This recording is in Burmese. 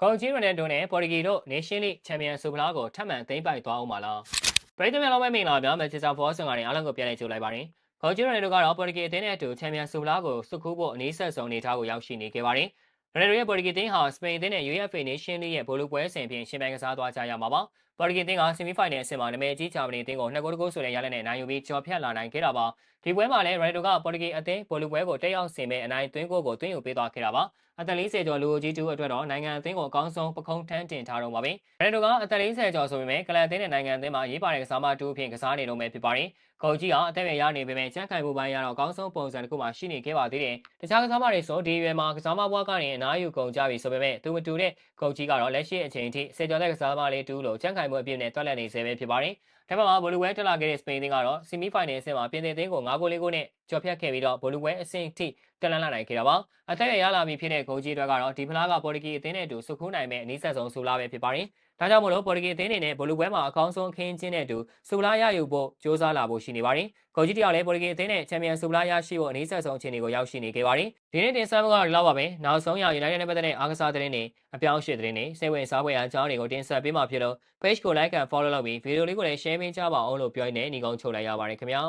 ဂေါဂျီရိုနယ်ဒိုနဲ့ပေါ်တူဂီတို့နေရှင်လိချန်ပီယံဆုဖလားကိုထပ်မံသိမ်းပိုက်သွားအောင်ပါလားပရိသတ်များလုံးပဲမင်္ဂလာပါမန်ချက်စတာဖောဆန်ကနေအားလုံးကိုပြန်လည်ကြိုလိုက်ပါတယ်ဂေါဂျီရိုနယ်ဒိုကတော့ပေါ်တူဂီအသင်းနဲ့အတူချန်ပီယံဆုဖလားကိုစုခုဖို့အနည်းဆက်ဆုံးအနေအထားကိုရောက်ရှိနေခဲ့ပါတယ်ရိုနယ်ဒိုရဲ့ပေါ်တူဂီတင်းဟာစပိန်အသင်းနဲ့ UEFA နေရှင်လိရဲ့ဘိုလ်လူပွဲစဉ်ဖြင့်ရှင်ပြိုင်ကစားသွားကြရမှာပါ ပေါ်တူဂီတင်းကဆီမီဖိုင်နယ်အဆင့်မှာနာမည်ကြီးဂျာမနီတင်းကိုနှစ်ဂိုးတဂိုးဆိုတဲ့ရလဒ်နဲ့နိုင်ယူပြီးကျော်ဖြတ်လာနိုင်ခဲ့တာပါဒီပွဲမှာလည်းရိုနယ်ဒိုကပေါ်တူဂီအသင်းဘိုလ်လူပွဲကိုတက်ရောက်ဆင်မဲ့အနိုင်သွင်းကိုကိုသွင်းယူပေးသွားခဲ့တာပါအသက်40ကျော်လူကြီးတူအတွက်တော့နိုင်ငံအသင်းကိုအကောင်းဆုံးပခုံးထမ်းတင်ထားတော့ပါပဲ။ရိုနယ်ဒိုကအသက်40ကျော်ဆိုပေမဲ့ကလပ်အသင်းနဲ့နိုင်ငံအသင်းမှာရေးပါတဲ့ကစားမတူအဖြစ်ကစားနေတော့မယ်ဖြစ်ပါတယ်။ကော်ကြီးကအသက်အရွယ်ရနေပေမဲ့ကြမ်းခိုင်မှုပိုင်းရတော့အကောင်းဆုံးပုံစံတစ်ခုမှရှိနေခဲ့ပါသေးတယ်။တခြားကစားမတွေဆိုဒီရွယ်မှာကစားမဘွားကနေအနားယူကုန်ကြပြီဆိုပေမဲ့သူမတူတဲ့ကော်ကြီးကတော့လက်ရှိအချိန်ထိစေကျော်တဲ့ကစားမလေးတူလို့ကြမ်းခိုင်မှုအပြည့်နဲ့တွက်လက်နေစေပဲဖြစ်ပါတယ်။ဒါပေမဲ့ဘိုလူဝဲတက်လာခဲ့တဲ့စပိန်သင်းကတော့ဆီမီဖိုင်နယ်အဆင့်မှာပြင်သစ်သင်းကို9ဂိုးလေးကိုနဲ့ကျော်ဖြတ်ခဲ့ပြီးတော့ဘိုလူဝဲအဆင့်ထိတက်လန်းလာနိုင်ခဲ့တာပါအသက်ရရလာပြီဖြစ်တဲ့ဂိုးကြီးတွေကတော့ဒီဖလားကပေါ်တူဂီအသင်းနဲ့အတူစုခုနိုင်မဲ့အနည်းဆက်ဆုံးဆူလာပဲဖြစ်ပါတယ် ဒါကြောင့်မို့လို့ပေါ်တူဂီအသင်းအနေနဲ့ဘိုလူဝဲမှာအကောင်းဆုံးခင်းချင်းတဲ့အတူဆူလာရယူဖို့စ조사လာဖို့ရှိနေပါတယ်ဂိုးကြီးတယောက်လည်းပေါ်တူဂီအသင်းနဲ့ချန်ပီယံဆူလာရရှိဖို့အနည်းဆက်ဆုံးအခြေအနေကိုရောက်ရှိနေခဲ့ပါတယ်ဒီနေ့တင်ဆက်မှုကတော့ဒီလောက်ပါပဲနောက်ဆုံးရ United နဲ့ပတ်သက်တဲ့အားကစားသတင်းတွေအပြောင်းအရွှေ့သတင်းတွေစိတ်ဝင်စားဖွယ်အကြောင်းတွေကိုတင်ဆက်ပေးမှာဖြစ်လို့ page ကို like and follow လုပ်ပြီးဗီဒီယိုလေးကိုလည်း share ပေးကြပါအောင်လို့ပြောရင်းနဲ့ညီကုန်းချုပ်လိုက်ရပါတယ်ခင်ဗျာ